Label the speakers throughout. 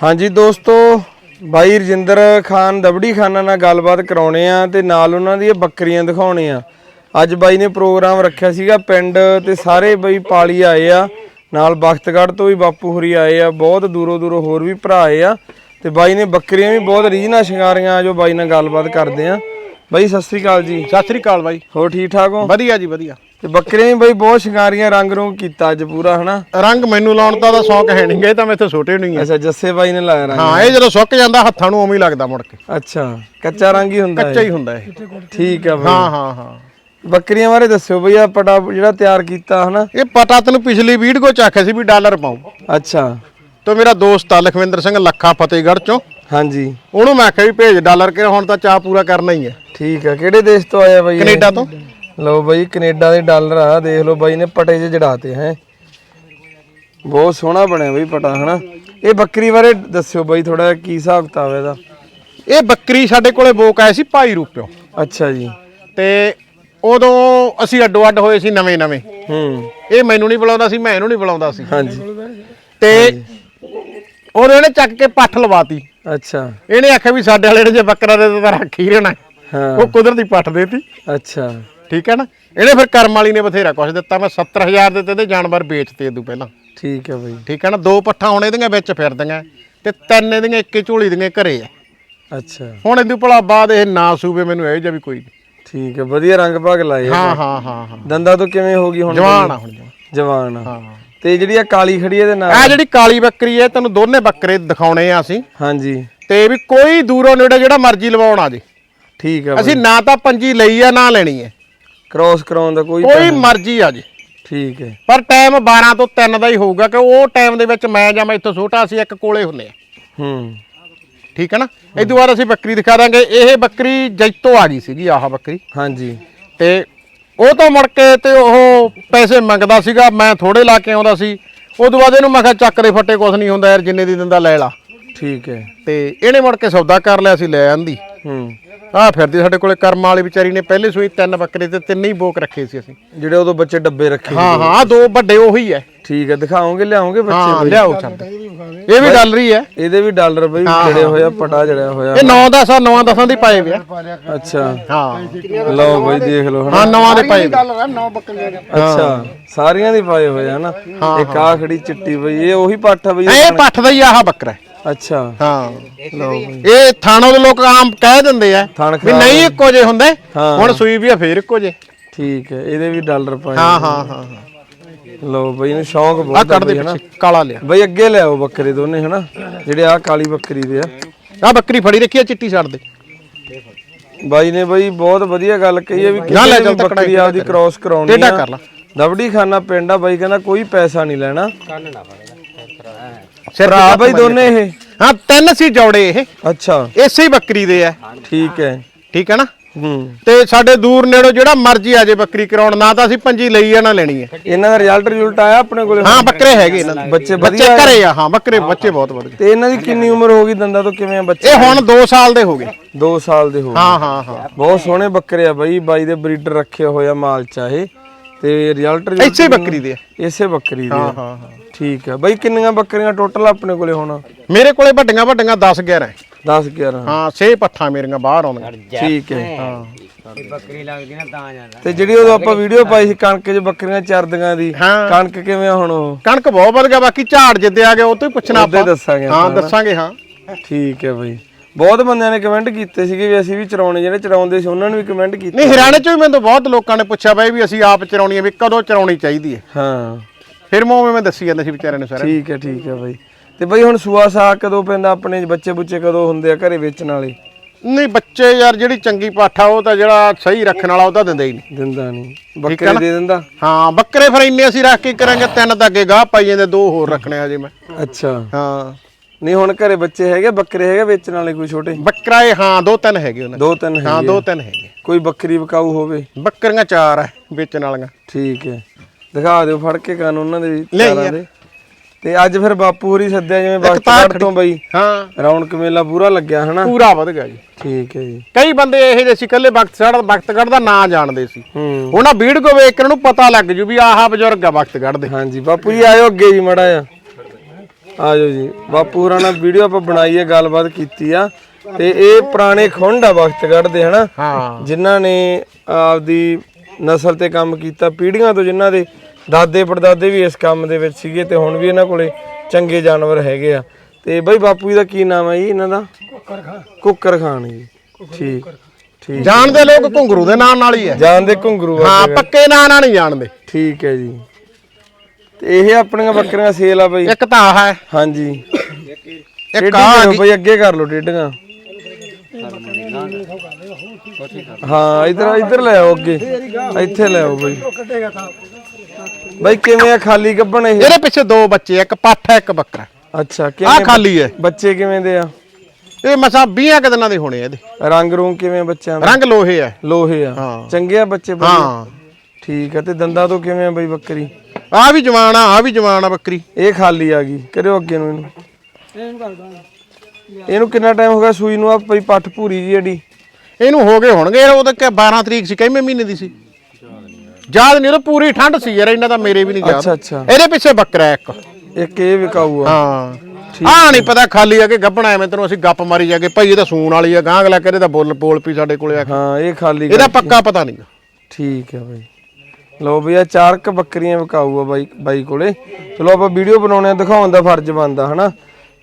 Speaker 1: ਹਾਂਜੀ ਦੋਸਤੋ ਬਾਈ ਰਜਿੰਦਰ ਖਾਨ ਦਬੜੀ ਖਾਨਾ ਨਾਲ ਗੱਲਬਾਤ ਕਰਾਉਣੇ ਆ ਤੇ ਨਾਲ ਉਹਨਾਂ ਦੀਆਂ ਬੱਕਰੀਆਂ ਦਿਖਾਉਣੇ ਆ। ਅੱਜ ਬਾਈ ਨੇ ਪ੍ਰੋਗਰਾਮ ਰੱਖਿਆ ਸੀਗਾ ਪਿੰਡ ਤੇ ਸਾਰੇ ਬਾਈ ਪਾਲੀ ਆਏ ਆ ਨਾਲ ਬਖਤਗੜ੍ਹ ਤੋਂ ਵੀ ਬਾਪੂ ਹੋਰੀ ਆਏ ਆ ਬਹੁਤ ਦੂਰੋਂ ਦੂਰੋਂ ਹੋਰ ਵੀ ਭਰਾ ਆਏ ਆ ਤੇ ਬਾਈ ਨੇ ਬੱਕਰੀਆਂ ਵੀ ਬਹੁਤ ਰੀਝਾਂ ਸ਼ਿੰਗਾਰੀਆਂ ਜੋ ਬਾਈ ਨਾਲ ਗੱਲਬਾਤ ਕਰਦੇ ਆ। ਬਾਈ ਸਤਿ ਸ੍ਰੀ ਅਕਾਲ ਜੀ।
Speaker 2: ਸਤਿ ਸ੍ਰੀ ਅਕਾਲ ਬਾਈ।
Speaker 1: ਹੋਰ ਠੀਕ ਠਾਕ ਹੋ?
Speaker 2: ਵਧੀਆ ਜੀ ਵਧੀਆ।
Speaker 1: ਤੇ ਬੱਕਰੀਆਂ ਵੀ ਬਾਈ ਬਹੁਤ ਸ਼ਿੰਗਾਰੀਆਂ ਰੰਗ ਰੂੰਗ ਕੀਤਾ ਅੱਜ ਪੂਰਾ ਹਨਾ?
Speaker 2: ਰੰਗ ਮੈਨੂੰ ਲਾਉਣ ਦਾ ਤਾਂ ਸ਼ੌਕ ਹੈ ਨਹੀਂ ਗੇ ਇਹ ਤਾਂ ਮੈਥੋਂ ਛੋਟੇ ਨਹੀਂ ਹੈ
Speaker 1: ਅੱਛਾ ਜੱਸੇ ਬਾਈ ਨੇ ਲਾਇਆ ਰੰਗ।
Speaker 2: ਹਾਂ ਇਹ ਜਦੋਂ ਸੁੱਕ ਜਾਂਦਾ ਹੱਥਾਂ ਨੂੰ ਉਵੇਂ ਹੀ ਲੱਗਦਾ ਮੁੜ ਕੇ।
Speaker 1: ਅੱਛਾ ਕੱਚਾ ਰੰਗ ਹੀ ਹੁੰਦਾ
Speaker 2: ਕੱਚਾ
Speaker 1: ਹੈ
Speaker 2: ਹੁੰਦਾ ਇਹ।
Speaker 1: ਠੀਕ ਆ ਬਾਈ।
Speaker 2: ਹਾਂ ਹਾਂ ਹਾਂ।
Speaker 1: ਬੱਕਰੀਆਂ ਬਾਰੇ ਦੱਸਿਓ ਬਈ ਆ ਪਟਾ ਜਿਹੜਾ ਤਿਆਰ ਕੀਤਾ ਹਨਾ?
Speaker 2: ਇਹ ਪਤਾ ਤੈਨੂੰ ਪਿਛਲੀ ਵੀਡੀਓ ਚ ਆਖਿਆ ਸੀ ਵੀ ਡਾਲਰ ਪਾਉ।
Speaker 1: ਅੱਛਾ।
Speaker 2: ਤੇ ਮੇਰਾ ਦੋਸਤ ਆ ਲਖਵਿੰਦਰ ਸਿੰਘ ਲੱਖਾ ਫਤਿਹਗੜ੍ਹ ਚੋਂ।
Speaker 1: ਹਾਂਜੀ।
Speaker 2: ਉਹਨੂੰ ਮੈਂ ਆਖਿਆ ਵੀ ਭੇਜ ਡਾਲਰ ਕਿ ਹੁਣ ਤਾਂ ਚਾਹ ਪੂਰਾ ਕਰਨਾ ਹੀ ਹੈ।
Speaker 1: ਠੀਕ ਆ ਕਿਹੜੇ ਦੇਸ਼ ਤੋਂ ਆਇਆ ਬਈ?
Speaker 2: ਕੈਨੇਡਾ ਤੋਂ।
Speaker 1: ਲਓ ਬਈ ਕੈਨੇਡਾ ਦੇ ਡਾਲਰ ਆ ਦੇਖ ਲਓ ਬਾਈ ਨੇ ਪਟੇ 'ਚ ਜੜਾਤੇ ਹੈ। ਬਹੁਤ ਸੋਹਣਾ ਬਣਿਆ ਬਈ ਪਟਾ ਹਨਾ। ਇਹ ਬੱਕਰੀ ਬਾਰੇ ਦੱਸਿਓ ਬਈ ਥੋੜਾ ਕੀ ਹਿਸਾਬ ਕਿਤਾਬ ਹੈ ਇਹਦਾ?
Speaker 2: ਇਹ ਬੱਕਰੀ ਸਾਡੇ ਕੋਲੇ ਬੋਕ ਆਏ ਸੀ ਭਾਈ ਰੂਪਿਓ।
Speaker 1: ਅੱਛਾ ਜੀ।
Speaker 2: ਤੇ ਉਦੋਂ ਅਸੀਂ ਅੱਡੋ ਅੱਡ ਹੋਏ ਸੀ ਨਵੇਂ ਨਵੇਂ।
Speaker 1: ਹੂੰ।
Speaker 2: ਇਹ ਮੈਨੂੰ ਨਹੀਂ ਬੁਲਾਉਂਦਾ ਸੀ ਮੈਂ ਇਹਨੂੰ ਨਹੀਂ ਬੁਲਾਉਂਦਾ ਸੀ।
Speaker 1: ਹਾਂਜੀ।
Speaker 2: ਤੇ ਉਹਨੇ ਇਹਨੇ ਚੱਕ ਕੇ ਪੱਠ ਲਵਾਤੀ।
Speaker 1: ਅੱਛਾ।
Speaker 2: ਇਹਨੇ ਆਖਿਆ ਵੀ ਸਾਡੇ ਵਾਲੇ ਨੇ ਜੇ ਬੱਕਰਾ ਦੇ ਤਾਂ ਰੱਖੀ ਰਹਿਣਾ
Speaker 1: ਹਾਂ।
Speaker 2: ਉਹ ਕੁਦਰਤੀ ਪੱਠ ਦੇਤੀ।
Speaker 1: ਅੱਛਾ।
Speaker 2: ਠੀਕ ਹੈ ਨਾ? ਇਹਨੇ ਫਿਰ ਕਰਮ ਵਾਲੀ ਨੇ ਬਥੇਰਾ ਕੁਛ ਦਿੱਤਾ। ਮੈਂ 70000 ਦੇ ਤੇ ਇਹਦੇ ਜਾਨਵਰ ਵੇਚਤੇ ਇਦੋਂ ਪਹਿਲਾਂ।
Speaker 1: ਠੀਕ ਹੈ ਬਈ।
Speaker 2: ਠੀਕ ਹੈ ਨਾ? ਦੋ ਪੱਠਾਂ ਹੁਣ ਇਹਦੀਆਂ ਵਿੱਚ ਫਿਰਦੀਆਂ ਤੇ ਤਿੰਨ ਇਹਦੀਆਂ ਇੱਕੇ ਝੋਲੀ ਦੀਆਂ ਘਰੇ ਆ।
Speaker 1: ਅੱਛਾ।
Speaker 2: ਹੁਣ ਇਹਦੇ ਭਲਾ ਬਾਅਦ ਇਹ ਨਾ ਸੂਵੇ ਮੈਨੂੰ ਇਹ ਜਿਹਾ ਵੀ ਕੋਈ ਨਹੀਂ।
Speaker 1: ਠੀਕ ਹੈ ਵਧੀਆ ਰੰਗ ਭਾਗ ਲਾਏ ਆ।
Speaker 2: ਹਾਂ ਹਾਂ ਹਾਂ ਹਾਂ।
Speaker 1: ਦੰਦਾਂ ਤੋਂ ਕਿਵੇਂ ਹੋ ਗਈ ਹੁਣ
Speaker 2: ਜਵਾਨ ਆ ਹੁਣ ਜਵਾਨ।
Speaker 1: ਜਵਾਨ ਆ।
Speaker 2: ਹਾਂ
Speaker 1: ਤੇ ਜਿਹੜੀ ਆ ਕਾਲੀ ਖੜੀ ਇਹਦੇ ਨਾਲ?
Speaker 2: ਆ ਜਿਹੜੀ ਕਾਲੀ ਬੱਕਰੀ ਹੈ ਤੈਨੂੰ ਦੋਨੇ ਬੱਕਰੇ ਦਿਖਾਉਣੇ ਆ ਅਸੀਂ।
Speaker 1: ਹਾਂਜੀ।
Speaker 2: ਤੇ ਵੀ ਕੋਈ ਦੂਰੋਂ ਨੇੜੇ ਜਿਹੜਾ ਮਰਜ਼ੀ ਲਵਾਉਣ ਆ ਜੇ।
Speaker 1: ਠੀਕ ਆ
Speaker 2: ਅਸੀਂ ਨਾ ਤਾਂ ਪੰਜੀ ਲਈ ਆ ਨਾ ਲੈਣੀ ਹੈ
Speaker 1: ਕ੍ਰਾਸ ਕਰਾਉਣ ਦਾ ਕੋਈ
Speaker 2: ਕੋਈ ਮਰਜ਼ੀ ਆ ਜੇ।
Speaker 1: ਠੀਕ ਹੈ।
Speaker 2: ਪਰ ਟਾਈਮ 12 ਤੋਂ 3 ਦਾ ਹੀ ਹੋਊਗਾ ਕਿ ਉਹ ਟਾਈਮ ਦੇ ਵਿੱਚ ਮੈਂ ਜਾਂ ਮੈਂ ਇੱਥੋਂ ਛੋਟਾ ਸੀ ਇੱਕ ਕੋਲੇ ਹੁੰਨੇ ਆ।
Speaker 1: ਹੂੰ।
Speaker 2: ਠੀਕ ਹੈ ਨਾ? ਇਹ ਤੋਂ ਬਾਅਦ ਅਸੀਂ ਬੱਕਰੀ ਦਿਖਾ ਦਾਂਗੇ। ਇਹ ਬੱਕਰੀ ਜੈਤੋ ਆ ਗਈ ਸੀਗੀ ਆਹ ਬੱਕਰੀ।
Speaker 1: ਹਾਂਜੀ।
Speaker 2: ਤੇ ਉਹ ਤੋਂ ਮੁੜ ਕੇ ਤੇ ਉਹ ਪੈਸੇ ਮੰਗਦਾ ਸੀਗਾ ਮੈਂ ਥੋੜੇ ਲਾ ਕੇ ਆਉਂਦਾ ਸੀ। ਉਹ ਤੋਂ ਬਾਅਦ ਇਹਨੂੰ ਮੈਂ ਕਿਹਾ ਚੱਕ ਦੇ ਫੱਟੇ ਕੁਛ ਨਹੀਂ ਹੁੰਦਾ ਯਾਰ ਜਿੰਨੇ ਦੀ ਦਿੰਦਾ ਲੈ ਲਾ।
Speaker 1: ਠੀਕ ਹੈ।
Speaker 2: ਤੇ ਇਹਨੇ ਮੁੜ ਕੇ ਸੌਦਾ ਕਰ ਲਿਆ ਸੀ ਲੈ ਆਂਦੀ।
Speaker 1: ਹੂੰ।
Speaker 2: ਆਹ ਫਿਰਦੀ ਸਾਡੇ ਕੋਲੇ ਕਰਮ ਵਾਲੀ ਵਿਚਾਰੀ ਨੇ ਪਹਿਲੇ ਸੂਈ ਤਿੰਨ ਬੱਕਰੇ ਤੇ ਤਿੰਨੇ ਹੀ ਬੋਕ ਰੱਖੇ ਸੀ ਅਸੀਂ।
Speaker 1: ਜਿਹੜੇ ਉਦੋਂ ਬੱਚੇ ਡੱਬੇ ਰੱਖੇ
Speaker 2: ਹਾਂ ਹਾਂ ਦੋ ਵੱਡੇ ਉਹੀ ਐ।
Speaker 1: ਠੀਕ ਹੈ ਦਿਖਾਓਗੇ ਲਿਆਓਗੇ ਬੱਚੇ
Speaker 2: ਹਾਂ
Speaker 1: ਬਈ?
Speaker 2: ਲਿਆਓ ਚੱਲ। ਇਹ ਵੀ ਡਾਲਰ ਹੀ ਐ।
Speaker 1: ਇਹਦੇ ਵੀ ਡਾਲਰ ਬਈ ਜਿਹੜੇ ਹੋਇਆ ਪਟਾ ਜੜਿਆ ਹੋਇਆ।
Speaker 2: ਇਹ 9 10 9 10 ਦੀ ਪਾਏ ਵਿਆ
Speaker 1: ਅੱਛਾ।
Speaker 2: ਹਾਂ।
Speaker 1: ਲਓ ਬਈ ਦੇਖ ਲਓ ਹਨਾ।
Speaker 2: ਹਾਂ ਨੌਂ ਦੇ ਪਾਏ ਵੇ।
Speaker 1: ਅੱਛਾ ਸਾਰੀਆਂ ਦੀ ਪਾਏ ਹੋਏ ਆ ਨਾ। ਇੱਕ ਆ ਖੜੀ ਚਿੱਟੀ ਬਈ ਇਹ ਉਹੀ ਪੱਠ ਆ ਬਈ।
Speaker 2: ਇਹ ਪੱਠ ਦਾ ਹੀ ਆਹ ਬੱਕਰਾ ਹੈ।
Speaker 1: ਅੱਛਾ।
Speaker 2: ਹਾਂ।
Speaker 1: ਲਓ ਬਈ
Speaker 2: ਇਹ ਥਾਣੋਂ ਦੇ ਲੋਕ ਆਮ ਕਹਿ ਦਿੰਦੇ ਆ
Speaker 1: ਥਣ
Speaker 2: ਵੀ ਨਹੀਂ ਇੱਕੋ ਜੇ ਹੁੰਦੇ
Speaker 1: ਹਾਂ।
Speaker 2: ਹੁਣ ਸੂਈ ਵੀ ਆ ਫੇਰ ਇੱਕੋ ਜੇ
Speaker 1: ਠੀਕ ਹੈ ਇਹਦੇ ਵੀ ਡਾਲਰ ਪਾਏ
Speaker 2: ਹਾਂ ਹਾਂ ਹਾਂ
Speaker 1: ਲਓ ਬਈ ਇਹਨੂੰ ਸ਼ੌਂਕ
Speaker 2: ਆ
Speaker 1: ਬਹੁਤ ਆ
Speaker 2: ਕੱਢ ਦੇ ਪਿੱਛੇ ਕਾਲਾ ਲਿਆ।
Speaker 1: ਬਈ ਅੱਗੇ ਲਿਆਓ ਬੱਕਰੇ ਦੋਨੇ ਹਨਾ। ਜਿਹੜੇ ਆ ਕਾਲੀ ਬੱਕਰੀ ਦੇ ਆ।
Speaker 2: ਆ ਬੱਕਰੀ ਫੜੀ ਰੱਖੀ ਆ ਚਿੱਟੀ ਛੱਡ ਦੇ।
Speaker 1: ਬਾਈ ਨੇ ਬਈ ਬਹੁਤ ਵਧੀਆ ਗੱਲ ਕਹੀ ਹੈ ਵੀ
Speaker 2: ਨਾ ਲੈ
Speaker 1: ਕਿਸੇ
Speaker 2: ਚੱਲ
Speaker 1: ਵੀ
Speaker 2: ਤੱਕੜਾ
Speaker 1: ਬੱਕਰੀ ਆਪਦੀ ਕ੍ਰਾਸ ਕਰਾਉਣੀ
Speaker 2: ਟੇਢਾ
Speaker 1: ਆ।
Speaker 2: ਕਰ ਲਾ।
Speaker 1: ਦਬੜੀ ਖਾਨਾ ਪਿੰਡ ਆ ਬਾਈ ਕਹਿੰਦਾ ਕੋਈ ਪੈਸਾ ਨਹੀਂ ਲੈਣਾ।
Speaker 2: ਸਿਰ
Speaker 1: ਭਰਾ ਬਾਈ ਦੋਨੇ ਇਹ।
Speaker 2: ਹਾਂ ਤਿੰਨ ਸੀ ਜੋੜੇ ਇਹ।
Speaker 1: ਅੱਛਾ।
Speaker 2: ਇਸੇ ਹੀ ਬੱਕਰੀ ਦੇ ਆ।
Speaker 1: ਠੀਕ ਹੈ।
Speaker 2: ਠੀਕ ਹੈ ਨਾ?
Speaker 1: ਹੂੰ।
Speaker 2: ਤੇ ਸਾਡੇ ਦੂਰ ਨੇੜੋ ਜਿਹੜਾ ਮਰਜ਼ੀ ਆ ਜੇ ਬੱਕਰੀ ਕਰਾਉਣ ਨਾ ਤਾਂ ਅਸੀਂ ਪੰਜੀ ਲਈ ਆ ਨਾ ਲੈਣੀ ਹੈ
Speaker 1: ਇਹਨਾਂ ਦਾ ਰਿਜ਼ਲਟ ਰਿਜ਼ਲਟ ਆਇਆ ਆਪਣੇ ਕੋਲੇ?
Speaker 2: ਹਾਂ ਬੱਕਰੇ ਹੈਗੇ ਇਹਨਾਂ ਦੇ।
Speaker 1: ਬੱਚੇ
Speaker 2: ਬੱਚੇ
Speaker 1: ਵਧੀਆ
Speaker 2: ਘਰੇ ਆ ਹਾਂ ਬੱਕਰੇ ਬੱਚੇ ਬਹੁਤ ਵਧੀਆ।
Speaker 1: ਤੇ ਇਹਨਾਂ ਦੀ ਕਿੰਨੀ ਉਮਰ ਹੋ ਗਈ ਦੰਦਾਂ ਤੋਂ? ਕਿਵੇਂ ਆ ਬੱਚੇ?
Speaker 2: ਇਹ ਹੁਣ 2 ਸਾਲ ਦੇ ਹੋ ਗਏ।
Speaker 1: 2 ਸਾਲ ਦੇ ਹੋ ਗਏ।
Speaker 2: ਹਾਂ ਹਾਂ ਹਾਂ।
Speaker 1: ਬਹੁਤ ਸੋਹਣੇ ਬੱਕਰੇ ਆ ਬਾਈ। ਬਾਈ ਦੇ ਬਰੀਡਰ ਰੱਖੇ ਹੋਏ ਆ ਮਾਲ ਚਾਹੇ ਤੇ ਰਿਜ਼ਲਟ
Speaker 2: ਇੱਥੇ ਹੀ ਬੱਕਰੀ ਦੇ ਆ।
Speaker 1: ਇਸੇ ਬੱਕਰੀ ਦੇ
Speaker 2: ਹਾਂ। ਹਾਂ ਹਾਂ।
Speaker 1: ਠੀਕ ਹੈ ਬਾਈ ਕਿੰਨੀਆਂ ਬੱਕਰੀਆਂ ਟੋਟਲ ਆਪਣੇ ਕੋਲੇ ਹੁਣ?
Speaker 2: ਮੇਰੇ ਕੋਲੇ ਵੱਡੀਆਂ ਵੱਡੀਆਂ 10 11
Speaker 1: 10 11
Speaker 2: ਹਾਂ 6 ਪੱਠਾਂ ਮੇਰੀਆਂ ਬਾਹਰ ਆਉਂਦੀਆਂ।
Speaker 1: ਠੀਕ ਹੈ।
Speaker 2: ਹਾਂ।
Speaker 3: ਬੱਕਰੀ ਲੱਗਦੀ ਨਾ ਤਾਂ ਜਾਂਦਾ।
Speaker 1: ਤੇ ਜਿਹੜੀ ਉਦੋਂ ਆਪਾਂ ਵੀਡੀਓ ਪਾਈ ਸੀ ਕਣਕ 'ਚ ਬੱਕਰੀਆਂ ਚਰਦੀਆਂ ਦੀ
Speaker 2: ਹਾਂ।
Speaker 1: ਕਣਕ ਕਿਵੇਂ ਆ ਹੁਣ ਉਹ?
Speaker 2: ਕਣਕ ਬਹੁਤ ਵਧ ਗਿਆ ਬਾਕੀ ਝਾੜ ਜਿੱਦੇ ਆ ਗਏ ਉਹ ਤੋਂ ਹੀ ਪੁੱਛਣਾ
Speaker 1: ਉਹਦੇ
Speaker 2: ਆਪਾਂ।
Speaker 1: ਦੱਸਾਂਗੇ
Speaker 2: ਹਾਂ
Speaker 1: ਆਪਾਂ।
Speaker 2: ਦੱਸਾਂਗੇ ਹਾਂ।
Speaker 1: ਠੀਕ ਹੈ ਬਾਈ। ਬਹੁਤ ਬੰਦਿਆਂ ਨੇ ਕਮੈਂਟ ਕੀਤੇ ਸੀਗੇ ਵੀ ਅਸੀਂ ਵੀ ਚਰਾਉਣੇ ਜਿਹੜੇ ਚਰਾਉਂਦੇ ਸੀ ਉਹਨਾਂ ਨੂੰ ਵੀ ਕਮੈਂਟ ਕੀਤੇ
Speaker 2: ਨਹੀਂ ਹਰਿਆਣੇ ਚੋਂ ਵੀ ਮੈਨੂੰ ਬਹੁਤ ਲੋਕਾਂ ਨੇ ਪੁੱਛਿਆ ਬਾਈ ਵੀ ਅਸੀਂ ਆਪ ਚਰਾਉਣੀ ਹੈ ਵੀ ਕਦੋਂ ਚਰਾਉਣੀ ਚਾਹੀਦੀ ਹੈ।
Speaker 1: ਹਾਂ।
Speaker 2: ਫਿਰ ਮੈਂ ਉਵੇਂ ਮੈਂ ਦੱਸੀ ਜਾਂਦਾ ਸੀ ਵਿਚਾਰਿਆਂ ਨੂੰ ਸਾਰਿਆਂ
Speaker 1: ਠੀਕ ਹੈ ਠੀਕ ਹੈ ਬਾਈ। ਤੇ ਬਾਈ ਹੁਣ ਸੂਆ ਸਾਗ ਕਦੋਂ ਪੈਂਦਾ ਆਪਣੇ ਬੱਚੇ ਬੁੱਚੇ ਕਦੋਂ ਹੁੰਦੇ ਆ ਘਰੇ ਵੇਚਣ ਵਾਲੇ?
Speaker 2: ਨੂੰ। ਨਹੀਂ ਬੱਚੇ ਯਾਰ ਜਿਹੜੀ ਚੰਗੀ ਪਾਠਾ ਉਹ ਤਾਂ ਜਿਹੜਾ ਸਹੀ ਰੱਖਣ ਵਾਲਾ ਉਹ ਤਾਂ ਦਿੰਦਾ ਹੀ ਨਹੀਂ।
Speaker 1: ਦਿੰਦਾ ਨਹੀਂ। ਬੱਕਰੇ ਦੇ ਦਿੰਦਾ?
Speaker 2: ਹਾਂ ਬੱਕਰੇ ਫਿਰ ਇੰਨੇ ਅਸੀਂ ਰੱਖ ਕੇ ਕਰਾਂਗੇ ਤਿੰਨ ਤਾਂ ਅੱਗੇ ਗਾਹ ਪਾਈ ਜਾਂਦੇ ਦੋ ਹੋਰ ਰੱਖਣੇ ਆ ਜੇ ਮੈਂ।
Speaker 1: ਅੱਛਾ।
Speaker 2: ਹਾਂ।
Speaker 1: ਨਹੀਂ ਹੁਣ ਘਰੇ ਬੱਚੇ ਹੈਗੇ ਬੱਕਰੇ ਹੈਗੇ ਵੇਚਣ ਵਾਲੇ ਕੋਈ ਛੋਟੇ?
Speaker 2: ਬੱਕਰਾ ਇਹ ਹਾਂ ਦੋ ਤਿੰਨ ਹੈਗੇ ਉਹਨਾਂ
Speaker 1: ਦੋ ਤਿੰਨ
Speaker 2: ਹਾਂ ਦੋ ਤਿੰਨ ਹੈਗੇ।
Speaker 1: ਕੋਈ ਬੱਕਰੀ ਵਿਕਾਊ ਹੋਵੇ?
Speaker 2: ਬੱਕਰੀਆਂ ਚਾਰ ਆ ਵੇਚਣ ਵਾਲੀਆਂ।
Speaker 1: ਠੀਕ ਹੈ। ਦਿਖਾ ਦਿਓ ਫੜ ਕੇ ਕੰਨ ਉਹਨਾਂ ਦੇ ਚਾਰਾਂ। ਦੇ। ਤੇ ਅੱਜ ਫਿਰ ਬਾਪੂ ਹੋਰੀ ਸੱਦਿਆ ਜਿਵੇਂ ਬਖਤਗੜ੍ਹ ਤੋਂ ਬਈ।
Speaker 2: ਹਾਂ।
Speaker 1: ਰੌਣਕ ਮੇਲਾ ਪੂਰਾ ਲੱਗਿਆ ਹਨਾ?
Speaker 2: ਪੂਰਾ ਵਧ ਗਿਆ ਜੀ।
Speaker 1: ਠੀਕ ਹੈ ਜੀ।
Speaker 2: ਕਈ ਬੰਦੇ ਇਹੋ ਜਿਹੇ ਸੀ ਕੱਲੇ ਬਖਤਗੜ੍ਹ ਬਖਤਗੜ੍ਹ ਦਾ ਨਾਂ ਜਾਣਦੇ ਸੀ। ਉਹਨਾਂ ਵੀਡੀਓ ਵੇਖ ਕੇ ਉਹਨਾਂ ਨੂੰ ਪਤਾ ਲੱਗ ਜੂ ਵੀ ਆਹ ਬਜ਼ੁਰਗ ਆ ਬਖਤਗੜ੍ਹ ਦੇ
Speaker 1: ਹਾਂਜੀ ਬਾਪੂ ਜੀ ਆਇਓ ਅੱਗੇ ਜੀ ਮੜਾ ਆ ਆਜੋ ਜੀ। ਬਾਪੂ ਹੋਰਾਂ ਨਾਲ ਵੀਡੀਓ ਆਪਾਂ ਬਣਾਈ ਹੈ ਗੱਲਬਾਤ ਕੀਤੀ ਆ। ਤੇ ਇਹ ਪੁਰਾਣੇ ਖੁੰਡ ਆ ਵਕਤਗੜ੍ਹ ਦੇ ਹਨਾ?
Speaker 2: ਹਾਂ।
Speaker 1: ਜਿਨ੍ਹਾਂ ਨੇ ਆਪਦੀ ਨਸਲ ਤੇ ਕੰਮ ਕੀਤਾ ਪੀੜ੍ਹੀਆਂ ਤੋਂ ਜਿਨ੍ਹਾਂ ਦੇ ਦਾਦੇ ਪੜਦਾਦੇ ਵੀ ਇਸ ਕੰਮ ਦੇ ਵਿੱਚ ਸੀਗੇ ਤੇ ਹੁਣ ਵੀ ਇਹਨਾਂ ਕੋਲੇ ਚੰਗੇ ਜਾਨਵਰ ਹੈਗੇ ਆ। ਤੇ ਬਈ ਬਾਪੂ ਜੀ ਦਾ ਕੀ ਨਾਮ ਹੈ ਜੀ ਇਹਨਾਂ ਦਾ? ਕੁੱਕਰ ਖਾਨ। ਕੁੱਕਰ ਖਾਨ ਜੀ। ਠੀਕ ਠੀਕ।
Speaker 2: ਜਾਣਦੇ ਲੋਕ ਘੁੰਗਰੂ ਦੇ ਨਾਂ ਨਾਲ ਹੀ ਹੈ।
Speaker 1: ਜਾਣਦੇ ਘੁੰਗਰੂ ਆ
Speaker 2: ਹਾਂ ਪੱਕੇ ਨਾਂ ਨਾਲ ਨਹੀਂ ਜਾਣਦੇ।
Speaker 1: ਠੀਕ ਹੈ ਜੀ। ਤੇ ਇਹ ਆਪਣੀਆਂ ਬੱਕਰੀਆਂ ਸੇਲ ਆ ਬਈ।
Speaker 2: ਇੱਕ ਤਾਂ ਆਹ ਹੈ।
Speaker 1: ਹਾਂਜੀ।
Speaker 2: ਇੱਕ ਆ
Speaker 1: ਬਈ ਅੱਗੇ ਕਰ ਲਓ ਟੇਢੀਆਂ। ਹਾਂ ਇਧਰ ਇਧਰ ਲੈ ਆਓ ਅੱਗੇ। ਇੱਥੇ ਲੈ ਆਓ ਬਈ। ਬਈ ਕਿਵੇਂ ਆ ਖਾਲੀ ਗੱਬਣ ਇਹ?
Speaker 2: ਇਹਦੇ ਪਿੱਛੇ ਦੋ ਬੱਚੇ ਇੱਕ ਪੱਠ ਹੈ ਇੱਕ ਬੱਕਰਾ।
Speaker 1: ਅੱਛਾ ਕਿਵੇਂ
Speaker 2: ਖਾਲੀ ਹੈ।
Speaker 1: ਬੱਚੇ ਕਿਵੇਂ ਦੇ ਆ?
Speaker 2: ਇਹ ਮਸਾ 20 ਕਿ ਦਿਨਾਂ ਦੇ ਹੋਣੇ ਆ ਇਹਦੇ।
Speaker 1: ਰੰਗ ਰੂੰਗ ਕਿਵੇਂ ਬੱਚਿਆਂ ਦਾ?
Speaker 2: ਰੰਗ ਲੋਹੇ ਆ।
Speaker 1: ਲੋਹੇ ਆ।
Speaker 2: ਹਾਂ।
Speaker 1: ਚੰਗੇ ਆ ਬੱਚੇ ਬਈ?
Speaker 2: ਹਾਂ।
Speaker 1: ਠੀਕ ਆ ਤੇ ਦੰਦਾਂ ਤੋਂ ਕਿਵੇਂ ਆ ਬਈ ਬੱਕਰੀ?
Speaker 2: ਆ ਵੀ ਜਵਾਨ ਆ ਆ ਵੀ ਜਵਾਨ ਆ ਬੱਕਰੀ।
Speaker 1: ਇਹ ਖਾਲੀ ਆ ਗਈ ਕਰਿਓ ਅੱਗੇ ਨੂੰ ਇਹਨੂੰ। ਇਹਨੂੰ ਕਿੰਨਾ ਟਾਈਮ ਹੋ ਗਿਆ ਸੂਈ ਨੂੰ? ਆ ਬਈ ਪੱਠ ਭੂਰੀ ਜੀ ਜਿਹੜੀ
Speaker 2: ਇਹਨੂੰ ਹੋ ਗਏ ਹੋਣਗੇ ਉਹ ਤਾਂ ਕਿ 12 ਤਰੀਕ ਸੀ ਕਿੰਨੇ ਮਹੀਨੇ ਦੀ ਸੀ। ਯਾਦ ਨਹੀਂ ਉਹ ਪੂਰੀ ਠੰਡ ਸੀ ਯਾਰ ਇਹਨਾਂ ਦਾ ਮੇਰੇ ਵੀ ਨਹੀਂ ਯਾਦ।
Speaker 1: ਅੱਛਾ ਅੱਛਾ।
Speaker 2: ਇਹਦੇ ਪਿੱਛੇ ਬੱਕਰਾ ਇੱਕ।
Speaker 1: ਇੱਕ ਇਹ ਵਿਕਾਊ ਆ।
Speaker 2: ਹਾਂ। ਆ। ਨਹੀਂ ਪਤਾ ਖਾਲੀ ਆ ਕਿ ਗੱਬਣਾ ਐਵੇਂ ਤੈਨੂੰ ਅਸੀਂ ਗੱਪ ਮਾਰੀ ਜਾਗੇ। ਭਾਈ ਇਹ ਤਾਂ ਸੂਣ ਵਾਲੀ ਆ ਗਾਂ ਅਗਲਾ ਕਹਿੰਦੇ ਤਾਂ ਬੋਲ ਬੋਲ ਪੀ ਸਾਡੇ ਕੋਲੇ ਆ ਕੇ।
Speaker 1: ਹਾਂ ਇਹ ਖਾਲੀ
Speaker 2: ਇਹਦਾ ਪੱਕਾ ਪਤਾ ਨਹੀਂ।
Speaker 1: ਠੀਕ ਹੈ ਬਾਈ ਲੋ ਬਈ ਆ ਚਾਰ ਕ ਬੱਕਰੀਆਂ ਵਿਕਾਊ ਆ ਬਾਈ ਬਾਈ ਕੋਲੇ। ਚਲੋ ਆਪਾਂ ਵੀਡੀਓ ਬਣਾਉਣੇ ਆ ਦਿਖਾਉਣ ਦਾ ਫਰਜ਼ ਬਣਦਾ ਹਨਾ?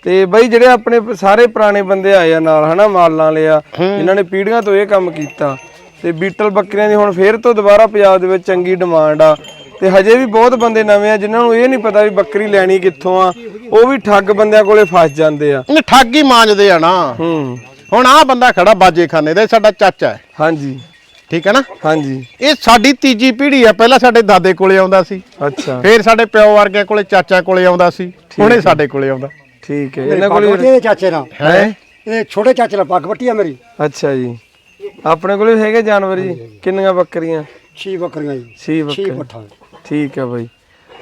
Speaker 1: ਤੇ ਬਾਈ ਜਿਹੜੇ ਆਪਣੇ ਸਾਰੇ ਪੁਰਾਣੇ ਬੰਦੇ ਆਏ ਆ ਨਾਲ ਹਨਾ? ਮਾਲਾਂ ਲਿਆ ਜਿਨ੍ਹਾਂ ਨੇ ਪੀੜ੍ਹੀਆਂ ਤੋਂ ਇਹ ਕੰਮ ਕੀਤਾ। ਤੇ ਬੀਟਲ ਬੱਕਰੀਆਂ ਦੀ ਹੁਣ ਫੇਰ ਤੋਂ ਦੁਬਾਰਾ ਪੰਜਾਬ ਦੇ ਵਿੱਚ ਚੰਗੀ ਡਿਮਾਂਡ ਆ। ਤੇ ਹਜੇ ਵੀ ਬਹੁਤ ਬੰਦੇ ਨਵੇਂ ਆ ਜਿਨ੍ਹਾਂ ਨੂੰ ਇਹ ਨਹੀਂ ਪਤਾ ਵੀ ਬੱਕਰੀ ਲੈਣੀ ਕਿੱਥੋਂ ਆ। ਉਹ ਵੀ ਠੱਗ ਬੰਦਿਆਂ ਕੋਲੇ ਫਸ ਜਾਂਦੇ ਆ।
Speaker 2: ਇਹਨੇ ਠੱਗ ਹੀ ਮਾਂਜਦੇ ਆ ਨਾ।
Speaker 1: ਹੂੰ।
Speaker 2: ਹੁਣ ਆ ਬੰਦਾ ਖੜਾ ਬਾਜੇ ਖਾਨੇ ਦਾ ਸਾਡਾ ਚਾਚਾ ਹੈ।
Speaker 1: ਹਾਂਜੀ।
Speaker 2: ਠੀਕ ਹੈ ਨਾ?
Speaker 1: ਹਾਂਜੀ।
Speaker 2: ਇਹ ਸਾਡੀ ਤੀਜੀ ਪੀੜ੍ਹੀ ਆ ਪਹਿਲਾਂ ਸਾਡੇ ਦਾਦੇ ਕੋਲੇ ਆਉਂਦਾ ਸੀ।
Speaker 1: ਅੱਛਾ।
Speaker 2: ਫੇਰ ਸਾਡੇ ਪਿਓ ਵਰਗਿਆਂ ਕੋਲੇ ਚਾਚਾ ਕੋਲੇ ਆਉਂਦਾ ਸੀ ਹੁਣੇ ਸਾਡੇ ਕੋਲੇ ਆਉਂਦਾ।
Speaker 1: ਠੀਕ ਹੈ। ਇਹਨਾਂ ਕੋਲੇ
Speaker 3: ਵੱਟੀ ਦੇ ਚਾਚੇ ਨਾਲ।
Speaker 2: ਹੈ?
Speaker 3: ਇਹ ਛੋਟੇ ਚਾਚੇ ਨਾਲ ਪੱਗ ਵੱਟੀ ਆ ਮੇਰੀ।
Speaker 1: ਅੱਛਾ ਜੀ। ਆਪਣੇ ਕੋਲੇ ਹੈਗੇ ਜਾਨਵਰ ਜੀ? ਕਿੰਨੀਆਂ ਬੱਕਰੀਆਂ?
Speaker 3: ਛੀ ਬੱਕਰੀਆਂ ਜੀ।
Speaker 1: ਛੇ
Speaker 3: ਛੀ
Speaker 1: ਬੱਕਰੀਆਂ
Speaker 3: ਪੱਠਾ
Speaker 1: ਠੀਕ ਹੈ ਬਾਈ।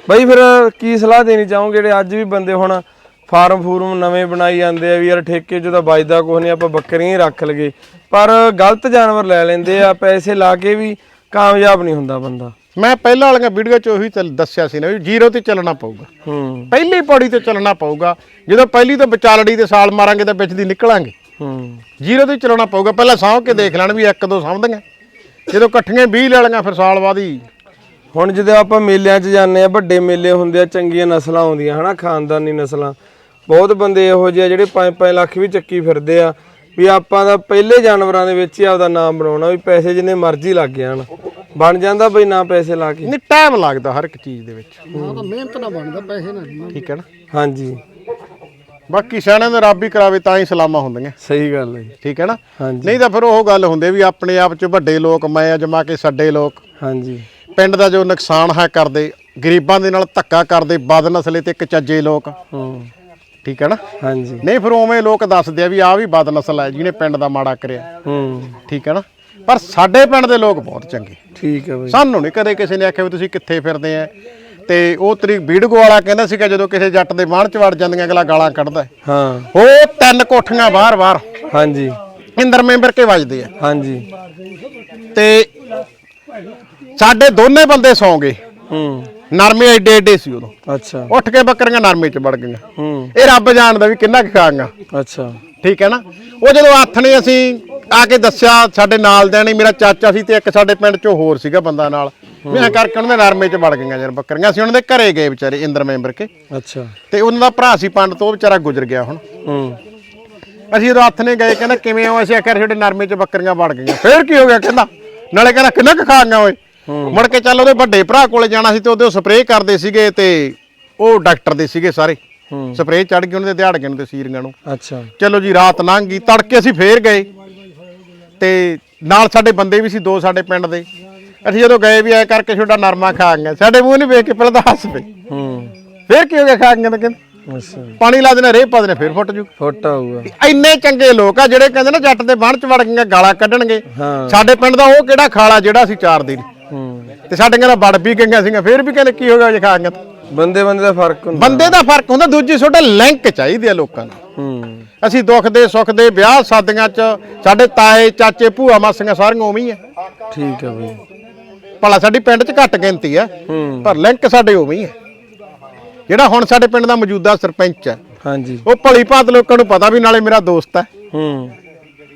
Speaker 1: ਬਾਈ ਫਿਰ ਕੀ ਸਲਾਹ ਦੇਣੀ ਚਾਹੋਗੇ? ਜਿਹੜੇ ਅੱਜ ਵੀ ਬੰਦੇ ਹੁਣ ਫਾਰਮ ਫੂਰਮ ਨਵੇਂ ਬਣਾਈ ਜਾਂਦੇ ਆ ਵੀ ਯਾਰ ਠੇਕੇ 'ਚ ਤਾਂ ਵੱਜਦਾ ਕੁਛ ਨਹੀਂ ਆਪਾਂ ਬੱਕਰੀਆਂ ਹੀ ਰੱਖ ਲਗੇ ਪਰ ਗਲਤ ਜਾਨਵਰ ਲੈ ਲੈਂਦੇ ਆ ਪੈਸੇ ਲਾ ਕੇ ਵੀ ਕਾਮਯਾਬ ਨਹੀਂ ਹੁੰਦਾ ਬੰਦਾ।
Speaker 2: ਮੈਂ ਪਹਿਲਾਂ ਵਾਲੀਆਂ ਵੀਡੀਓ 'ਚ ਉਹੀ ਚੱਲ ਦੱਸਿਆ ਸੀ ਨਾ ਵੀ ਜ਼ੀਰੋ ਤੇ ਚੱਲਣਾ ਪਊਗਾ।
Speaker 1: ਹੂੰ।
Speaker 2: ਪਹਿਲੀ ਪੌੜੀ ਤੇ ਚੱਲਣਾ ਪਊਗਾ। ਜਦੋਂ ਪਹਿਲੀ ਤੋਂ ਵਿਚਾਲੜੀ ਤੇ ਸਾਲ ਮਾਰਾਂਗੇ ਤਾਂ ਵਿੱਚ ਦੀ ਨਿਕਲਾਂਗੇ।
Speaker 1: ਹੂੰ।
Speaker 2: ਜ਼ੀਰੋ ਤੇ ਚੱਲਣਾ ਪਊਗਾ। ਪਹਿਲਾਂ ਸਾਂਭ ਕੇ ਦੇਖ ਲੈਣ ਵੀ ਇੱਕ ਦੋ ਸਾਂਭਦੀਆਂ। ਜਦੋਂ ਇਕੱਠੀਆਂ 20 ਲੈ ਲਈਆਂ ਫਿਰ ਸਾਲ ਬਾਅਦ ਹੀ
Speaker 1: ਹੁਣ ਜਦੋਂ ਆਪਾਂ ਮੇਲਿਆਂ 'ਚ ਜਾਂਦੇ ਆ ਵੱਡੇ ਮੇਲੇ ਹੁੰਦੇ ਆ ਚੰਗੀਆਂ ਨਸਲਾਂ ਆਉਂਦੀਆਂ ਹਨਾ ਖਾਨਦਾਨੀ ਨਸਲਾਂ। ਬਹੁਤ ਬੰਦੇ ਇਹੋ ਜਿਹੇ ਜਿਹੜੇ 5-5 ਲੱਖ ਵੀ ਚੱਕੀ ਫਿਰਦੇ ਆ। ਵੀ ਆਪਾਂ ਦਾ ਪਹਿਲੇ ਜਾਨਵਰਾਂ ਦੇ ਵਿੱਚ ਹੀ ਆਪਦਾ ਨਾਮ ਬਣਾਉਣਾ ਵੀ ਪੈਸੇ ਜਿੰਨੇ ਮਰਜ਼ੀ ਲੱਗ ਜਾਣ। ਬਣ ਜਾਂਦਾ ਬਈ ਨਾ ਪੈਸੇ ਲਾ ਕੇ।
Speaker 2: ਨਹੀਂ ਟਾਈਮ ਲੱਗਦਾ ਹਰ ਇੱਕ ਚੀਜ਼ ਦੇ ਵਿੱਚ।
Speaker 3: ਤਾਂ ਮਿਹਨਤ ਨਾਲ ਬਣਦਾ ਪੈਸੇ ਨਾਲ
Speaker 2: ਠੀਕ ਹੈ ਨਾ?
Speaker 1: ਹਾਂਜੀ।
Speaker 2: ਬਾਕੀ ਸਿਆਣਿਆਂ ਦਾ ਰੱਬ ਹੀ ਕਰਾਵੇ ਤਾਂ ਹੀ ਸਲਾਮਾਂ ਹੁੰਦੀਆਂ।
Speaker 1: ਸਹੀ ਗੱਲ ਹੈ ਜੀ।
Speaker 2: ਠੀਕ ਹੈ ਨਾ?
Speaker 1: ਹਾਂਜੀ।
Speaker 2: ਨਹੀਂ ਤਾਂ ਫਿਰ ਉਹ ਗੱਲ ਹੁੰਦੀ ਵੀ ਆਪਣੇ ਆਪ 'ਚ ਵੱਡੇ ਲੋਕ ਮੈਂ ਅਜਮਾ ਕੇ ਛੱਡੇ ਲੋਕ।
Speaker 1: ਹਾਂਜੀ।
Speaker 2: ਪਿੰਡ ਦਾ ਜੋ ਨੁਕਸਾਨ ਹੈ ਕਰਦੇ ਗਰੀਬਾਂ ਦੇ ਨਾਲ ਧੱਕਾ ਕਰਦੇ ਬਦ ਨਸਲੇ ਤੇ ਕਚੱਜੇ ਲੋਕ।
Speaker 1: ਹੂੰ।
Speaker 2: ਠੀਕ ਹੈ ਨਾ?
Speaker 1: ਹਾਂਜੀ।
Speaker 2: ਨਹੀਂ ਫਿਰ ਉਵੇਂ ਲੋਕ ਦੱਸਦੇ ਆ ਵੀ ਆ ਵੀ ਬਦ ਨਸਲ ਹੈ ਜਿਹਨੇ ਪਿੰਡ ਦਾ ਮਾੜਾ ਕਰਿਆ।
Speaker 1: ਹੂੰ।
Speaker 2: ਠੀਕ ਹੈ ਨਾ? ਪਰ ਸਾਡੇ ਪਿੰਡ ਦੇ ਲੋਕ ਬਹੁਤ ਚੰਗੇ।
Speaker 1: ਠੀਕ ਹੈ ਬਈ।
Speaker 2: ਸਾਨੂੰ ਨਹੀਂ ਕਦੇ ਕਿਸੇ ਨੇ ਆਖਿਆ ਵੀ ਤੁਸੀਂ ਕਿੱਥੇ ਫਿਰਦੇ ਆ। ਤੇ ਉਹ ਤਰੀ ਵੀਡਗੋ ਵਾਲਾ ਕਹਿੰਦਾ ਸੀਗਾ ਜਦੋਂ ਕਿਸੇ ਜੱਟ ਦੇ ਬਾਣ ਚ ਵੜ ਜਾਂਦੀਆਂ ਅਗਲਾ ਗਾਲਾਂ ਕੱਢਦਾ। ਹੈ। ਉਹ ਤਿੰਨ ਕੋਠੀਆਂ ਬਾਹਰ ਬਾਹਰ।
Speaker 1: ਹਾਂਜੀ।
Speaker 2: ਇੰਦਰ ਮੈਂਬਰ ਕੇ ਵੱਜਦੇ ਆ।
Speaker 1: ਹਾਂਜੀ।
Speaker 2: ਤੇ ਸਾਡੇ ਦੋਨੇ ਬੰਦੇ ਸੌਂ ਗਏ।
Speaker 1: ਹੂੰ।
Speaker 2: ਨਰਮੇ ਐਡੇ ਐਡੇ ਸੀ ਉਦੋਂ।
Speaker 1: ਅੱਛਾ।
Speaker 2: ਉੱਠ ਕੇ ਬੱਕਰੀਆਂ ਨਰਮੇ ਚ ਵੜ ਗਈਆਂ।
Speaker 1: ਹੂੰ।
Speaker 2: ਇਹ ਰੱਬ ਜਾਣਦਾ ਵੀ ਕਿੰਨਾ ਕੁ ਖਾਂਗਾ
Speaker 1: ਅੱਛਾ।
Speaker 2: ਠੀਕ ਹੈ ਨਾ? ਉਹ ਜਦੋਂ ਨੇ ਅਸੀਂ ਆ ਕੇ ਦੱਸਿਆ ਸਾਡੇ ਨਾਲ ਦੇ ਨੇ ਮੇਰਾ ਚਾਚਾ ਸੀ ਤੇ ਇੱਕ ਸਾਡੇ ਪਿੰਡ ਚੋਂ ਹੋਰ ਸੀਗਾ ਬੰਦਾ ਨਾਲ। ਮੈਂ ਕਰਕੇ ਉਹਨਾਂ ਦੇ ਨਰਮੇ ਚ ਵੜ ਗਈਆਂ ਯਾਰ ਬੱਕਰੀਆਂ। ਅਸੀਂ ਉਹਨਾਂ ਦੇ ਘਰੇ ਗਏ ਵਿਚਾਰੇ ਇੰਦਰ ਮੈਂਬਰ ਕੇ।
Speaker 1: ਅੱਛਾ।
Speaker 2: ਤੇ ਉਹਨਾਂ ਦਾ ਭਰਾ ਸੀ ਪੰਡ ਤੋਂ ਉਹ ਵਿਚਾਰਾ ਗੁਜ਼ਰ ਗਿਆ ਹੁਣ।
Speaker 1: ਹੂੰ।
Speaker 2: ਅਸੀਂ ਹੱਥ ਨੇ ਗਏ ਕਹਿੰਦਾ ਕਿਵੇਂ ਹੋ? ਅਸੀਂ ਆਖਿਆ ਤੁਹਾਡੇ ਨਰਮੇ ਚ ਬੱਕਰੀਆਂ ਵੜ ਗਈਆਂ। ਫੇਰ ਕੀ ਹੋ ਗਿਆ? ਕਹਿੰਦਾ ਨਾਲੇ ਕਹਿੰਦਾ ਕਿੰਨਾ ਕੁ ਖਾ ਓਏ? ਮੁੜ ਕੇ ਚੱਲ ਉਹਦੇ ਵੱਡੇ ਭਰਾ ਕੋਲੇ ਜਾਣਾ ਸੀ ਤੇ ਉਹਦੇ ਸਪਰੇਅ ਕਰਦੇ ਸੀਗੇ ਤੇ ਉਹ ਡਾਕਟਰ ਦੇ ਸੀਗੇ ਸਾਰੇ। ਸਪਰੇਅ ਚੜ ਗਈ ਉਹਨਾਂ ਦੇ ਦਿਹਾੜੀਆਂ ਨੂੰ ਤੇ ਸੀਰੀਆਂ ਨੂੰ।
Speaker 1: ਅੱਛਾ।
Speaker 2: ਚਲੋ ਜੀ ਰਾਤ ਲੰਘ ਗਈ ਤੜਕੇ ਅਸੀਂ ਫੇਰ ਗਏ। ਤੇ ਨਾਲ ਸਾਡੇ ਬੰਦੇ ਵੀ ਸੀ ਦੋ ਸਾਡੇ ਪਿੰਡ ਦੇ। ਅਸੀਂ ਜਦੋਂ ਗਏ ਵੀ ਐ ਕਰਕੇ ਛੋਟਾ ਨਰਮਾ ਖਾ ਗਏ ਸਾਡੇ ਮੂੰਹ ਨਹੀਂ ਵੇਖ ਕੇ ਪਹਿਲਾਂ ਤਾਂ ਹੱਸ ਪਏ।
Speaker 1: ਹੂੰ।
Speaker 2: ਫੇਰ ਕੀ ਹੋ ਗਿਆ ਖਾ ਗਏ ਤਾਂ ਕਹਿੰਦੇ।
Speaker 1: ਅੱਛਾ।
Speaker 2: ਪਾਣੀ ਲਾ ਦੇਣਾ ਰੇਹ ਪਾ ਦੇਣਾ ਫੇਰ ਫੁੱਟ ਜੂ।
Speaker 1: ਫੋਟਾ ਹੋਊਗਾ
Speaker 2: ਇੰਨੇ ਚੰਗੇ ਲੋਕ ਆ ਜਿਹੜੇ ਕਹਿੰਦੇ ਨਾ ਜੱਟ ਦੇ ਬਣ ਚ ਵੜ ਗਈਆਂ ਗਾਲਾਂ ਕੱਢਣਗੇ। ਸਾਡੇ ਪਿੰਡ ਦਾ ਉਹ ਕਿਹੜਾ ਖਾਲਾ ਜਿਹੜਾ ਸੀ ਚਾਰ ਦਿਨ ਤੇ ਸਾਡੇ ਕਹਿੰਦਾ ਵੜ ਵੀ ਗਈਆਂ ਸੀਗੀਆਂ ਫੇਰ ਵੀ ਕਹਿੰਦੇ ਕੀ ਹੋ ਗਿਆ ਜੇ ਖਾ ਗਈਆਂ ਤਾਂ।
Speaker 1: ਬੰਦੇ ਬੰਦੇ ਦਾ ਫ਼ਰਕ ਹੁੰਦਾ।
Speaker 2: ਬੰਦੇ ਦਾ ਫ਼ਰਕ ਹੁੰਦਾ ਦੂਜੀ ਛੋਟਾ ਲਿੰਕ ਚਾਹੀਦੇ ਆ ਲੋਕਾਂ ਨੂੰ।
Speaker 1: ਹੂੰ।
Speaker 2: ਅਸੀਂ ਦੁੱਖ ਦੇ ਸੁੱਖ ਦੇ ਵਿਆਹ ਸ਼ਾਦੀਆਂ 'ਚ ਸਾਡੇ ਤਾਏ ਚਾਚੇ ਭੂਆ ਮਾਸੀਆਂ ਸਾਰੀਆਂ ਉਵੇਂ ਹੀ ਆ।
Speaker 1: ਠੀਕ ਹੈ ਬਈ।
Speaker 2: ਭਲਾ ਸਾਡੀ ਪਿੰਡ 'ਚ ਘੱਟ ਗਿਣਤੀ ਆ
Speaker 1: ਹੂੰ।
Speaker 2: ਪਰ ਲਿੰਕ ਸਾਡੇ ਉਵੇਂ ਹੀ ਆ। ਜਿਹੜਾ ਹੁਣ ਸਾਡੇ ਪਿੰਡ ਦਾ ਮੌਜੂਦਾ ਸਰਪੰਚ ਹੈ
Speaker 1: ਹਾਂਜੀ।
Speaker 2: ਉਹ ਭਲੀ ਭਾਤ ਲੋਕਾਂ ਨੂੰ ਪਤਾ ਵੀ ਨਾਲੇ ਮੇਰਾ ਦੋਸਤ ਹੈ
Speaker 1: ਹੂੰ।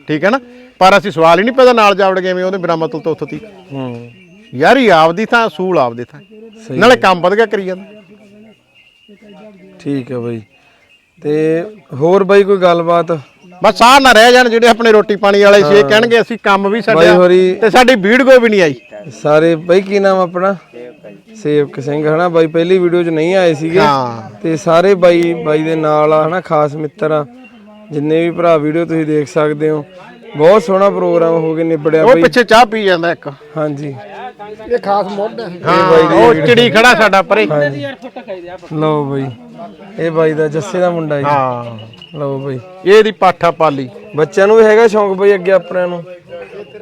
Speaker 2: ਠੀਕ ਹੈ ਨਾ? ਪਰ ਅਸੀਂ ਸਵਾਲ ਹੀ ਨਹੀਂ ਪੈਦਾ ਨਾਲ ਜਾਵੜ ਗਏ ਉਹਦੇ ਬਿਨਾਂ ਮਤਲਬ ਤੋਂ ਉੱਥੋਂ ਤੀ
Speaker 1: ਹੂੰ।
Speaker 2: ਯਾਰੀ ਆਪਦੀ ਥਾਂ ਅਸੂਲ ਆਪਦੇ ਥਾਂ।
Speaker 1: ਸਹੀ
Speaker 2: ਨਾਲੇ ਕੰਮ ਵਧ ਗਿਆ ਕਰੀ ਜਾਂਦਾ।
Speaker 1: ਠੀਕ ਹੈ ਬਾਈ। ਤੇ ਹੋਰ ਬਾਈ ਕੋਈ ਗੱਲਬਾਤ?
Speaker 2: ਬਸ ਆਹ ਨਾ ਰਹਿ ਜਾਣ ਜਿਹੜੇ ਆਪਣੇ ਰੋਟੀ ਪਾਣੀ ਵਾਲੇ ਸੀ ਇਹ ਕਹਿਣਗੇ ਅਸੀਂ ਕੰਮ ਵੀ
Speaker 1: ਬਾਈ
Speaker 2: ਛੱਡਿਆ
Speaker 1: ਹੋਰੀ
Speaker 2: ਤੇ ਸਾਡੀ ਵੀਡੀਓ ਵੀ ਨਹੀਂ ਆਈ।
Speaker 1: ਸਾਰੇ ਬਾਈ ਕੀ ਨਾਮ ਆਪਣਾ? ਸੇਵਕ ਸਿੰਘ ਹਨਾ? ਬਾਈ ਪਹਿਲੀ ਵੀਡੀਓ 'ਚ ਨਹੀਂ ਆਏ ਸੀਗੇ।
Speaker 2: ਹਾਂ।
Speaker 1: ਤੇ ਸਾਰੇ ਬਾਈ ਬਾਈ ਦੇ ਨਾਲ ਆ ਹਨਾ? ਖਾਸ ਮਿੱਤਰ ਆ। ਜਿੰਨੇ ਵੀ ਭਰਾ ਵੀਡੀਓ ਤੁਸੀਂ ਦੇਖ ਸਕਦੇ ਹੋ। ਬਹੁਤ ਸੋਹਣਾ ਪ੍ਰੋਗਰਾਮ ਹੋ ਕੇ ਨਿਬੜਿਆ
Speaker 2: ਉਹ
Speaker 1: ਬਾਈ।
Speaker 2: ਪਿੱਛੇ ਚਾਹ ਪੀ ਜਾਂਦਾ ਇੱਕ।
Speaker 1: ਹਾਂਜੀ।
Speaker 3: ਇਹ ਖਾਸ ਮੁੱਢ ਹੈ
Speaker 2: ਹਾਂ ਉਹ ਚਿੜੀ ਖੜਾ ਸਾਡਾ ਪਰੇ।
Speaker 1: ਲਓ ਬਾਈ ਇਹ ਬਾਈ ਦਾ ਜੱਸੇ ਦਾ ਮੁੰਡਾ ਜੀ।
Speaker 2: ਹਾਂ।
Speaker 1: ਲਓ ਬਾਈ।
Speaker 2: ਇਹਦੀ ਪਾਠਾ ਪਾਲੀ।
Speaker 1: ਬੱਚਿਆਂ ਨੂੰ ਵੀ ਹੈਗਾ ਸ਼ੌਂਕ ਬਾਈ ਅੱਗੇ ਆਪਣਿਆਂ ਨੂੰ?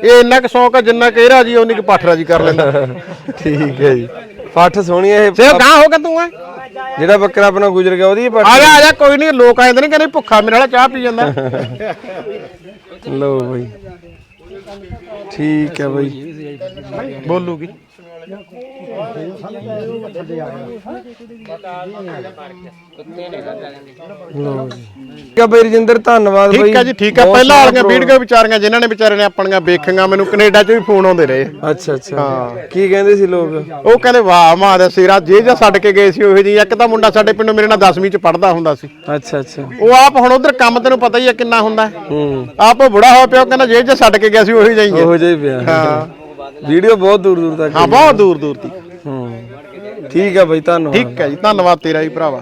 Speaker 2: ਇਹ ਇੰਨਾ ਕੁ ਸ਼ੌਂਕ ਆ ਜਿੰਨਾ ਕਿ ਇਹਰਾ ਜੀ ਉਨੀ ਕੁ ਪਾਠਰਾ ਜੀ ਕਰ ਲੈਂਦਾ।
Speaker 1: ਠੀਕ ਹੈ ਜੀ। ਪੱਠ ਸੋਹਣੀ ਹੈ ਇਹ।
Speaker 2: ਸੇ ਗਾਂ ਹੋ ਕੇ ਤੂੰ ਐ
Speaker 1: ਜਿਹੜਾ ਬੱਕਰਾ ਆਪਣਾ ਗੁਜ਼ਰ ਗਿਆ ਉਹਦੀ ਪੱਠ
Speaker 2: ਆ ਜਾ ਆ ਜਾ ਕੋਈ ਨਹੀਂ ਲੋਕ ਆਏ ਨੇ ਕਹਿੰਦੇ ਭੁੱਖਾ ਮੇਰੇ ਵਾਲਾ ਚਾਹ ਪੀ ਜਾਂਦਾ।
Speaker 1: ਲਓ ਬਾਈ। ਠੀਕ ਹੈ ਬਾਈ।
Speaker 2: ਬੋਲੂਗੀ।
Speaker 1: ਲਓ ਜੀ ਠੀਕ ਹੈ ਬਾਈ ਰਜਿੰਦਰ ਧੰਨਵਾਦ ਬਾਈ
Speaker 2: ਠੀਕ ਆ ਜੀ ਠੀਕ ਆ।
Speaker 1: ਬਹੁਤ
Speaker 2: ਪਹਿਲਾਂ ਵਾਲੀਆਂ ਵੀਡੀਓ ਵਿਚਾਰੀਆਂ ਜਿਨ੍ਹਾਂ ਨੇ ਵਿਚਾਰੇ ਨੇ ਆਪਣੀਆਂ ਵੇਖੀਆਂ ਮੈਨੂੰ ਕੈਨੇਡਾ 'ਚ ਵੀ ਫੋਨ ਆਉਂਦੇ ਰਹੇ।
Speaker 1: ਅੱਛਾ ਅੱਛਾ। ਕੀ ਕਹਿੰਦੇ ਸੀ ਲੋਕ?
Speaker 2: ਉਹ ਕਹਿੰਦੇ ਵਾਹ ਮਾਂ ਦਾ ਸਿਰਾ ਜੇ ਜਾਂ ਛੱਡ ਕੇ ਗਏ ਸੀ ਉਹੋ ਜੀ ਇੱਕ ਤਾਂ ਮੁੰਡਾ ਸਾਡੇ ਪਿੰਡੋਂ ਮੇਰੇ ਨਾਲ 10ਵੀਂ 'ਚ ਪੜਦਾ ਹੁੰਦਾ ਸੀ।
Speaker 1: ਅੱਛਾ ਅੱਛਾ।
Speaker 2: ਉਹ ਆਪ ਹੁਣ ਉਧਰ ਕੰਮ ਤੈਨੂੰ ਪਤਾ ਹੀ ਆ ਕਿੰਨਾ ਹੁੰਦਾ। ਹੈ।
Speaker 1: ਹੂੰ
Speaker 2: ਆਪ ਉਹ ਬੁੜਾ ਹੋ ਪਿਆ ਉਹ ਕਹਿੰਦਾ ਜੇ ਜੇ ਛੱਡ ਕੇ ਗਿਆ ਸੀ ਉਹੀ ਜਾਈਏ।
Speaker 1: ਉਹੋ ਜਿਹਾ ਹੀ ਪਿਆ।
Speaker 2: ਹਾਂ।
Speaker 1: ਵੀਡੀਓ ਬਹੁਤ ਦੂਰ ਦੂਰ ਤੱਕ
Speaker 2: ਹਾਂ ਬਹੁਤ ਦੂਰ ਦੂਰ ਦੀ।
Speaker 1: ਹੂੰ। ਠੀਕ ਹੈ ਬਾਈ ਧੰਨਵਾਦ।
Speaker 2: ਠੀਕ ਹੈ ਜੀ ਧੰਨਵਾਦ ਤੇਰਾ ਜੀ ਭਰਾਵਾ।